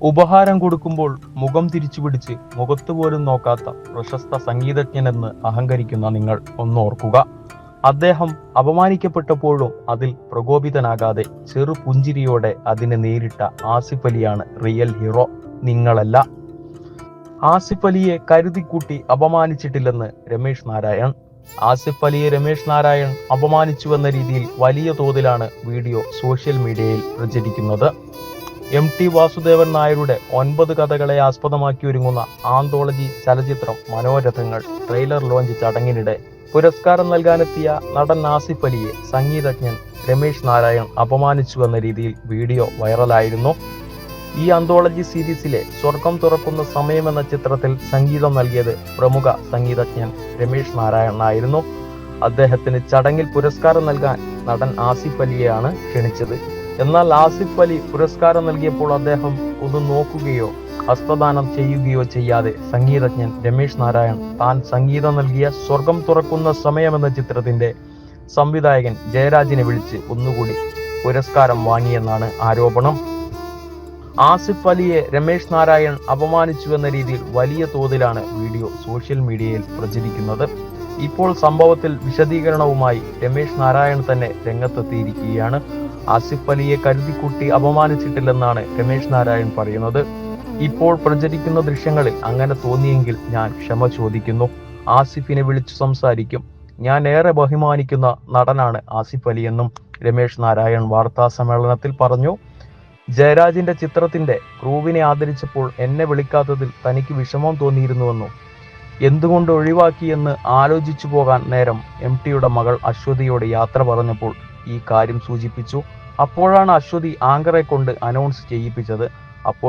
ഉപഹാരം കൊടുക്കുമ്പോൾ മുഖം തിരിച്ചു പിടിച്ച് മുഖത്ത് പോലും നോക്കാത്ത പ്രശസ്ത സംഗീതജ്ഞനെന്ന് അഹങ്കരിക്കുന്ന നിങ്ങൾ ഒന്നോർക്കുക. അദ്ദേഹം അപമാനിക്കപ്പെട്ടപ്പോഴും അതിൽ പ്രകോപിതനാകാതെ ചെറു പുഞ്ചിരിയോടെ അതിനെ നേരിട്ട ആസിഫ് അലിയാണ് റിയൽ ഹീറോ. നിങ്ങളല്ല. ആസിഫ് അലിയെ കരുതിക്കൂട്ടി അപമാനിച്ചിട്ടില്ലെന്ന് രമേശ് നാരായൺ. ആസിഫ് അലിയെ രമേശ് നാരായൺ അപമാനിച്ചുവെന്ന രീതിയിൽ വലിയ തോതിലാണ് വീഡിയോ സോഷ്യൽ മീഡിയയിൽ പ്രചരിക്കുന്നത്. എം ടി വാസുദേവൻ നായരുടെ ഒൻപത് കഥകളെ ആസ്പദമാക്കി ഒരുങ്ങുന്ന ആന്തോളജി ചലച്ചിത്രം മനോരഥങ്ങൾ ട്രെയിലർ ലോഞ്ച് ചടങ്ങിനിടെ പുരസ്കാരം നൽകാനെത്തിയ നടൻ ആസിഫ് അലിയെ സംഗീതജ്ഞൻ രമേശ് നാരായൺ അപമാനിച്ചുവെന്ന രീതിയിൽ വീഡിയോ വൈറലായിരുന്നു. ഈ അന്തോളജി സീരീസിലെ സ്വർഗം തുറക്കുന്ന സമയം എന്ന ചിത്രത്തിൽ സംഗീതം നൽകിയത് പ്രമുഖ സംഗീതജ്ഞൻ രമേശ് നാരായണനായിരുന്നു അദ്ദേഹത്തിന് ചടങ്ങിൽ പുരസ്കാരം നൽകാൻ നടൻ ആസിഫ് അലിയെയാണ് ക്ഷണിച്ചത്. എന്നാൽ ആസിഫ് അലി പുരസ്കാരം നൽകിയപ്പോൾ അദ്ദേഹം ഒന്ന് നോക്കുകയോ ഹസ്തദാനം ചെയ്യുകയോ ചെയ്യാതെ സംഗീതജ്ഞൻ രമേശ് നാരായൺ താൻ സംഗീതം നൽകിയ സ്വർഗം തുറക്കുന്ന സമയം എന്ന ചിത്രത്തിന്റെ സംവിധായകൻ ജയരാജിനെ വിളിച്ച് ഒന്നുകൂടി പുരസ്കാരം വാങ്ങിയെന്നാണ് ആരോപണം. ആസിഫ് അലിയെ രമേശ് നാരായൺ അപമാനിച്ചു എന്ന രീതിയിൽ വലിയ തോതിലാണ് വീഡിയോ സോഷ്യൽ മീഡിയയിൽ പ്രചരിക്കുന്നത്. ഇപ്പോൾ സംഭവത്തിൽ വിശദീകരണവുമായി രമേശ് നാരായൺ തന്നെ രംഗത്തെത്തിയിരിക്കുകയാണ്. ആസിഫ് അലിയെ കരുതിക്കൂട്ടി അപമാനിച്ചിട്ടില്ലെന്നാണ് രമേശ് നാരായൺ പറയുന്നത്. ഇപ്പോൾ പ്രചരിക്കുന്ന ദൃശ്യങ്ങളിൽ അങ്ങനെ തോന്നിയെങ്കിൽ ഞാൻ ക്ഷമ ചോദിക്കുന്നു. ആസിഫിനെ വിളിച്ചു സംസാരിക്കും. ഞാൻ ഏറെ ബഹുമാനിക്കുന്ന നടനാണ് ആസിഫ് അലി എന്നും രമേശ് നാരായൺ വാർത്താ സമ്മേളനത്തിൽ പറഞ്ഞു. ജയരാജിന്റെ ചിത്രത്തിന്റെ ക്രൂവിനെ ആദരിച്ചപ്പോൾ എന്നെ വിളിക്കാത്തതിൽ തനിക്ക് വിഷമം തോന്നിയിരുന്നുവെന്നും എന്തുകൊണ്ട് ഒഴിവാക്കിയെന്ന് ആലോചിച്ചു പോകാൻ നേരം എം ടിയുടെ മകൾ അശ്വതിയോട് യാത്ര പറഞ്ഞപ്പോൾ ഈ കാര്യം സൂചിപ്പിച്ചു. അപ്പോഴാണ് അശ്വതി ആങ്കറെ കൊണ്ട് അനൗൺസ് ചെയ്യിപ്പിച്ചത്.